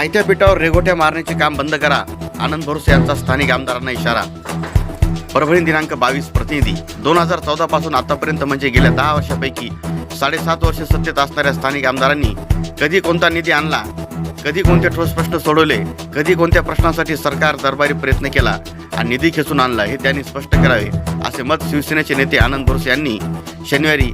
आयत्या पिठावर रेगोट्या मारण्याचे काम बंद करा. आनंद भरोसे यांचा स्थानिक आमदारांना इशारा. परभणी दिनांक बावीस प्रतिनिधी. दोन हजार चौदा पासून आतापर्यंत म्हणजे गेल्या दहा वर्षापैकी साडेसात वर्ष सत्तेत असणाऱ्या स्थानिक आमदारांनी कधी कोणता निधी आणला? कधी कोणते ठोस प्रश्न सोडवले? कधी कोणत्या प्रश्नासाठी सरकार दरबारी प्रयत्न केला? आणि निधी खेचून आणला हे त्यांनी स्पष्ट करावे असे मत शिवसेनेचे नेते आनंद बोरसे यांनी शनिवारी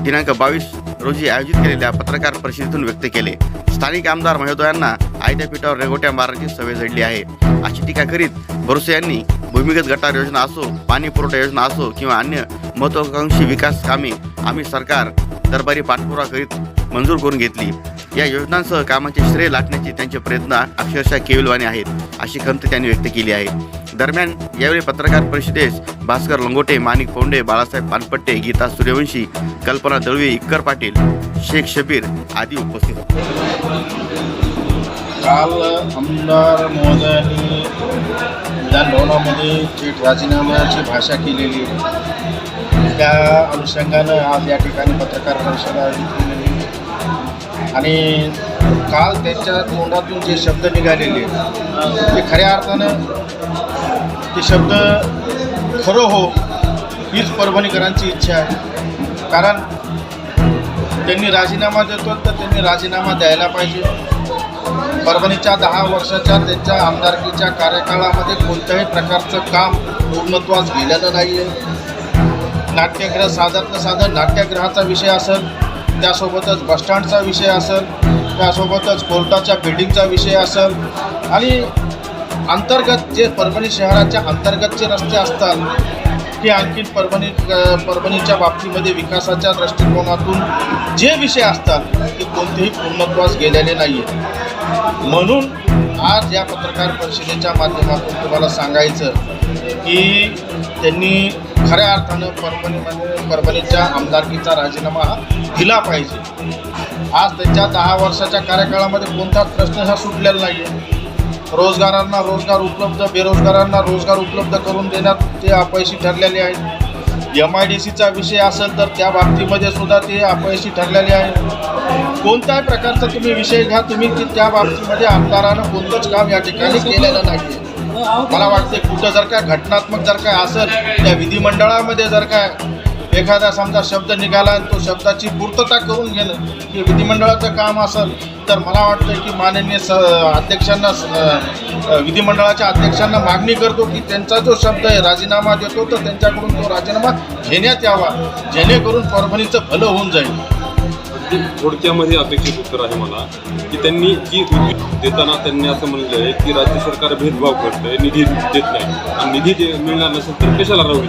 दिनांक बावीस रोजी आयोजित केलेल्या पत्रकार परिषदेतून व्यक्त केले. स्थानिक आमदार महोदयांना आयत्या पीठावर रेगोट्या मारण्याची सवय जडली आहे. अशी टीका करीत बोरसे यांनी भूमिगत गटार योजना असो पाणी पुरवठा योजना असो किंवा अन्य महत्वाकांक्षी विकास कामे आम्ही सरकार दरबारी पाठपुरा करीत मंजूर करून घेतली. या योजनांसह कामाचे श्रेय लाटण्याचे त्यांचे प्रयत्न अक्षरशः केविलवाणी आहेत अशी खंत त्यांनी व्यक्त केली आहे. दरम्यान यावेळी पत्रकार परिषदेस भास्कर लंगोटे माणिक फोंडे बाळासाहेब पानपट्टे गीता सूर्यवंशी कल्पना दळवी इक्कर पाटील शेख शबीर आदी उपस्थित होते. काल आमदार महोदयांनी विधानभवनामध्ये थेट राजीनाम्याची भाषा केलेली त्या अनुषंगानं आज या ठिकाणी पत्रकार परिषद आयोजित केलेली आणि काल त्यांच्या तोंडातून जे शब्द निघालेले ते खऱ्या अर्थानं ते शब्द खरं हो हीच परभणीकरांची इच्छा आहे. कारण त्यांनी राजीनामा देतो तर त्यांनी राजीनामा द्यायला पाहिजे. परभणीच्या दहा वर्षाच्या त्यांच्या आमदारकीच्या कार्यकाळामध्ये कोणत्याही प्रकारचं काम पूर्णत्वास गेलेलं नाही आहे नाट्यगृह साधारण साधं नाट्यगृहाचा विषय असेल त्यासोबतच बसस्टँडचा विषय असेल त्यासोबतच कोर्टाच्या बिल्डिंगचा विषय असेल आणि अंतर्गत जे परभणी शहराच्या अंतर्गत जे रस्ते असतात की आणखी परभणी परभणीच्या बाबतीमध्ये विकासाच्या दृष्टिकोनातून जे विषय असतात ते कोणतेही पूर्णत्वास गेलेले नाही आहे म्हणून आज या पत्रकार परिषदेच्या माध्यमातून तुम्हाला सांगायचं की त्यांनी खऱ्या अर्थानं परभणीमध्ये परभणीच्या आमदारकीचा राजीनामा दिला पाहिजे. आज त्यांच्या दहा वर्षाच्या कार्यकाळामध्ये कोणताच प्रश्न हा सुटलेला नाही आहे रोजगारांना रोजगार उपलब्ध बेरोजगारांना रोजगार उपलब्ध करून देण्यात ते अपयशी ठरलेले आहेत. एम आय डी सीचा विषय असेल तर त्या बाबतीमध्ये सुद्धा ते अपयशी ठरलेले आहे कोणत्याही प्रकारचा तुम्ही विषय घ्या तुम्ही त्या बाबतीमध्ये आमदारानं कोणतंच काम या ठिकाणी केलेलं नाही आहे मला वाटते कुठं जर काय घटनात्मक जर काय असेल त्या विधिमंडळामध्ये जर काय एखादा समजा शब्द निघाला आणि तो शब्दाची पूर्तता करून घेणं की विधिमंडळाचं काम असेल तर मला वाटतं की माननीय स अध्यक्षांना विधिमंडळाच्या अध्यक्षांना मागणी करतो की त्यांचा जो शब्द आहे राजीनामा देतो तर त्यांच्याकडून तो राजीनामा घेण्यात यावा. जेणेकरून परभणीचं भलं होऊन जाईल. अगदी थोडक्यामध्ये अपेक्षित उत्तर आहे मला की त्यांनी जी देताना त्यांनी असं म्हणलं आहे की राज्य सरकार भेदभाव करतंय निधी देत नाही. आणि निधी दे मिळणार नसेल तर कशाला राहू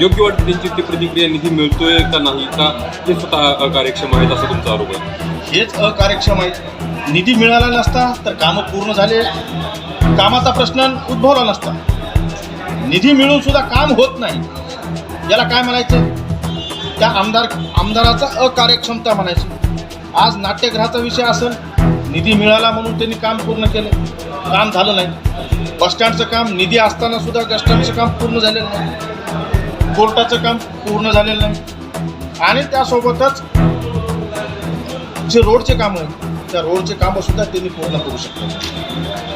योग्य वाटतं त्यांची ती प्रतिक्रिया निधी मिळतोय का नाही का हे स्वतः अकार्यक्षम आहेत असा तुमचा आरोप आहे? हेच अकार्यक्षम आहे निधी मिळाला नसता तर कामं पूर्ण झाले. कामाचा प्रश्न उद्भवला नसता. निधी मिळून सुद्धा काम होत नाही. याला काय म्हणायचं? त्या आमदार आमदाराचा अकार्यक्षमता म्हणायची. आज नाट्यगृहाचा विषय असेल निधी मिळाला म्हणून त्यांनी काम पूर्ण केलं. काम झालं नाही. बसस्टँडचं काम निधी असताना सुद्धा बसस्टँडचं काम पूर्ण झालेलं नाही. कोर्टाचं काम पूर्ण झालेलं नाही. आणि त्यासोबतच जे रोडचे कामं आहेत त्या रोडचे कामं सुद्धा त्यांनी पूर्ण करू शकतात